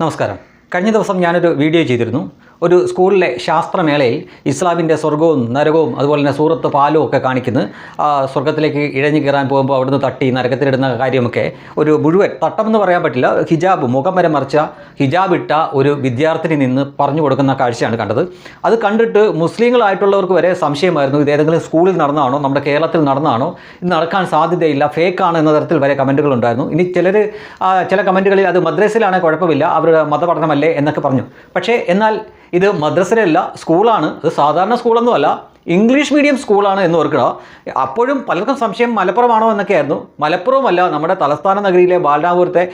നമസ്കാരം. കഴിഞ്ഞ ദിവസം ഞാനൊരു വീഡിയോ ചെയ്തിരുന്നു. ഒരു സ്കൂളിലെ ശാസ്ത്രമേളയിൽ ഇസ്ലാമിന്റെ സ്വർഗവും നരകവും അതുപോലെ തന്നെ സൂറത്ത് പാലും ഒക്കെ കാണിക്കുന്നു. ആ സ്വർഗത്തിലേക്ക് ഇഴഞ്ഞു കയറാൻ പോകുമ്പോൾ അവിടുന്ന് തട്ടി നരകത്തിലിടുന്ന കാര്യമൊക്കെ ഒരു മുഴുവൻ തട്ടമെന്ന് പറയാൻ പറ്റില്ല. ഹിജാബ് മുഖം വരെ മറിച്ച ഹിജാബ് ഇട്ട ഒരു വിദ്യാർത്ഥിനി നിന്ന് പറഞ്ഞു കൊടുക്കുന്ന കാഴ്ചയാണ് കണ്ടത്. അത് കണ്ടിട്ട് മുസ്ലിങ്ങളായിട്ടുള്ളവർക്ക് വരെ സംശയമായിരുന്നു ഇത് ഏതെങ്കിലും സ്കൂളിൽ നടന്നാണോ നമ്മുടെ കേരളത്തിൽ നടന്നാണോ ഇത് നടക്കാൻ സാധ്യതയില്ല ഫേക്കാണ് എന്ന തരത്തിൽ വരെ കമന്റുകൾ ഉണ്ടായിരുന്നു. ഇനി ചിലർ ചില കമന്റുകളിൽ അത് മദ്രസയിലാണെങ്കിൽ കുഴപ്പമില്ല അവരുടെ മതപഠനമല്ലേ എന്നൊക്കെ പറഞ്ഞു. പക്ഷേ എന്നാൽ ഇത് മദ്രസയിലല്ല സ്കൂളാണ്. ഇത് സാധാരണ സ്കൂളൊന്നും അല്ല ഇംഗ്ലീഷ് മീഡിയം സ്കൂളാണ് എന്ന് ഓർക്കുക അപ്പോഴും പലർക്കും സംശയം മലപ്പുറമാണോ എന്നൊക്കെയായിരുന്നു. മലപ്പുറവുമല്ല നമ്മുടെ തലസ്ഥാന നഗരിയിലെ ബാലരാപുരത്തെ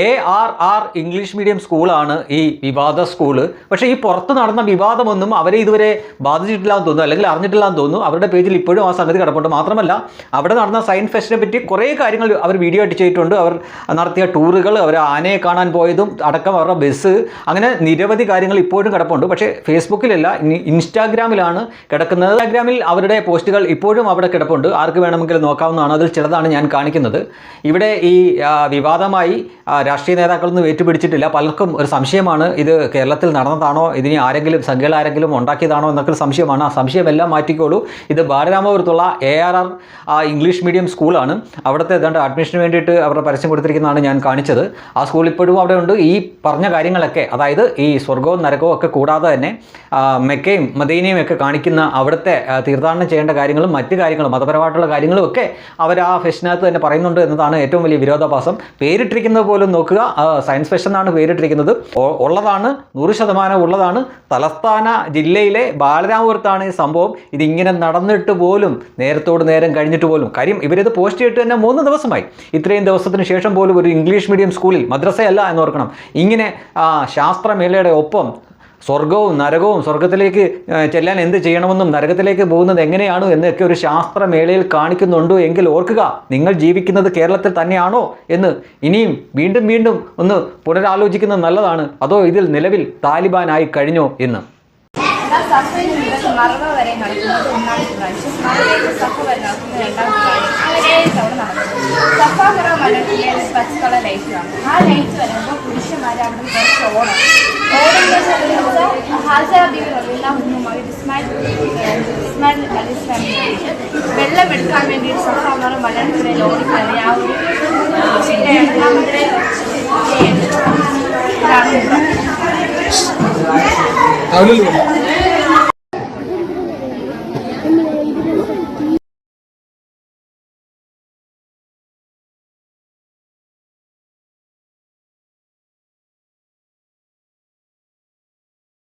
A R R English medium സ്കൂളാണ് ഈ വിവാദ സ്കൂൾ പക്ഷേ ഈ പുറത്ത് നടന്ന വിവാദമൊന്നും അവരെ ഇതുവരെ ബാധിച്ചിട്ടില്ല എന്ന് തോന്നുന്നു അല്ലെങ്കിൽ അറിഞ്ഞിട്ടില്ല എന്ന് തോന്നുന്നു. അവരുടെ പേജിൽ ഇപ്പോഴും ആ സംഗതി കിടപ്പുണ്ട്. മാത്രമല്ല അവിടെ നടന്ന സയൻസ് ഫെസ്റ്റിനെ പറ്റി കുറേ കാര്യങ്ങൾ അവർ വീഡിയോ ആയിട്ട് ചെയ്തിട്ടുണ്ട്. അവർ നടത്തിയ ടൂറുകൾ അവർ ആനയെ കാണാൻ പോയതും അടക്കം അവരുടെ ബസ് അങ്ങനെ നിരവധി കാര്യങ്ങൾ ഇപ്പോഴും കിടപ്പുണ്ട്. പക്ഷേ ഫേസ്ബുക്കിലല്ല ഇൻസ്റ്റാഗ്രാമിലാണ് കിടക്കുന്നത്. ഇൻസ്റ്റാഗ്രാമിൽ അവരുടെ പോസ്റ്റുകൾ ഇപ്പോഴും അവിടെ കിടപ്പുണ്ട്. ആർക്ക് വേണമെങ്കിലും നോക്കാവുന്നതാണ്. അതിൽ ചിലതാണ് ഞാൻ കാണിക്കുന്നത്. ഇവിടെ ഈ വിവാദമായി രാഷ്ട്രീയ നേതാക്കളൊന്നും ഏറ്റുപിടിച്ചിട്ടില്ല. പലർക്കും ഒരു സംശയമാണ് ഇത് കേരളത്തിൽ നടന്നതാണോ ഇതിനി ആരെങ്കിലും സംഖ്യകൾ ആരെങ്കിലും ഉണ്ടാക്കിയതാണോ എന്നൊക്കെ സംശയമാണ്. ആ സംശയമെല്ലാം മാറ്റിക്കോളൂ. ഇത് ബാലരാമപുരത്തുള്ള A R R English medium സ്കൂളാണ്. അവിടുത്തെ ഏതാണ്ട് അഡ്മിഷന് വേണ്ടിയിട്ട് അവരുടെ പരസ്യം കൊടുത്തിരിക്കുന്നതാണ് ഞാൻ കാണിച്ചത്. ആ സ്കൂൾ ഇപ്പോഴും അവിടെ ഉണ്ട്. ഈ പറഞ്ഞ കാര്യങ്ങളൊക്കെ അതായത് ഈ സ്വർഗവും നരകവും ഒക്കെ കൂടാതെ തന്നെ മെക്കയും മദീനയും ഒക്കെ കാണിക്കുന്ന അവിടുത്തെ തീർത്ഥാടനം ചെയ്യേണ്ട കാര്യങ്ങളും മറ്റു കാര്യങ്ങളും മതപരമായിട്ടുള്ള കാര്യങ്ങളും ഒക്കെ അവർ ആ ഫെസ്റ്റിനകത്ത് തന്നെ പറയുന്നുണ്ട് എന്നതാണ് ഏറ്റവും വലിയ വിരോധാഭാസം. പേരിട്ടിരിക്കുന്നത് പോലും നോക്കുക. സയൻസ് ഫെഷൻ എന്നാണ് പേരിട്ടിരിക്കുന്നത്. ഉള്ളതാണ് നൂറ് ശതമാനം ഉള്ളതാണ്. തലസ്ഥാന ജില്ലയിലെ ബാലരാമപുരത്താണ് ഈ സംഭവം. ഇതിങ്ങനെ നടന്നിട്ട് പോലും നേരത്തോട് നേരം കഴിഞ്ഞിട്ട് പോലും. കാര്യം ഇവരിത് പോസ്റ്റ് ചെയ്തിട്ട് തന്നെ മൂന്ന് ദിവസമായി. ഇത്രയും ദിവസത്തിന് ശേഷം പോലും ഒരു ഇംഗ്ലീഷ് മീഡിയം സ്കൂളിൽ മദ്രസയല്ല എന്ന് ഓർക്കണം. ഇങ്ങനെ ശാസ്ത്രമേളയുടെ ഒപ്പം സ്വർഗവും നരകവും സ്വർഗത്തിലേക്ക് ചെല്ലാൻ എന്ത് ചെയ്യണമെന്നും നരകത്തിലേക്ക് പോകുന്നത് എങ്ങനെയാണ് എന്നൊക്കെ ഒരു ശാസ്ത്രമേളയിൽ കാണിക്കുന്നുണ്ടോ എങ്കിൽ ഓർക്കുക. നിങ്ങൾ ജീവിക്കുന്നത് കേരളത്തിൽ തന്നെയാണോ എന്ന് ഇനിയും വീണ്ടും വീണ്ടും ഒന്ന് പുനരാലോചിക്കുന്നത് നല്ലതാണ്. അതോ ഇതിൽ നിലവിൽ താലിബാനായി കഴിഞ്ഞോ എന്ന്. എന്നാൽ സഫയിൽ മുതൽ മറവ വരെ നടക്കുന്നത് ഒന്നാമത്തെ പ്രാവശ്യം മറവയിൽ സഫ വരെ രണ്ടാമത്തെ പ്രാവശ്യം തവണ നടക്കുന്നു. സഫാകറ മലത്തിലെ ഒരു പച്ച കളർ ലൈറ്റാണ്. ആ ലൈറ്റ് വരുമ്പോൾ പുരുഷന്മാർ അവിടെ കുറച്ച് ഓടണം ഓടുന്നത് ഹാജാ ബീവി റബില്ല ഉമ്മുമായി ഇസ്മായിൽ ഇസ്മായിൽ അലി ഇസ്ലാമിലേക്ക് വെള്ളം എടുക്കാൻ വേണ്ടി സഫാകറ മലത്തിലെ ഓടിക്കയറി ആ ഒരു ചെയ്യുന്നത് ഇതാണ്. ഉമ്മ.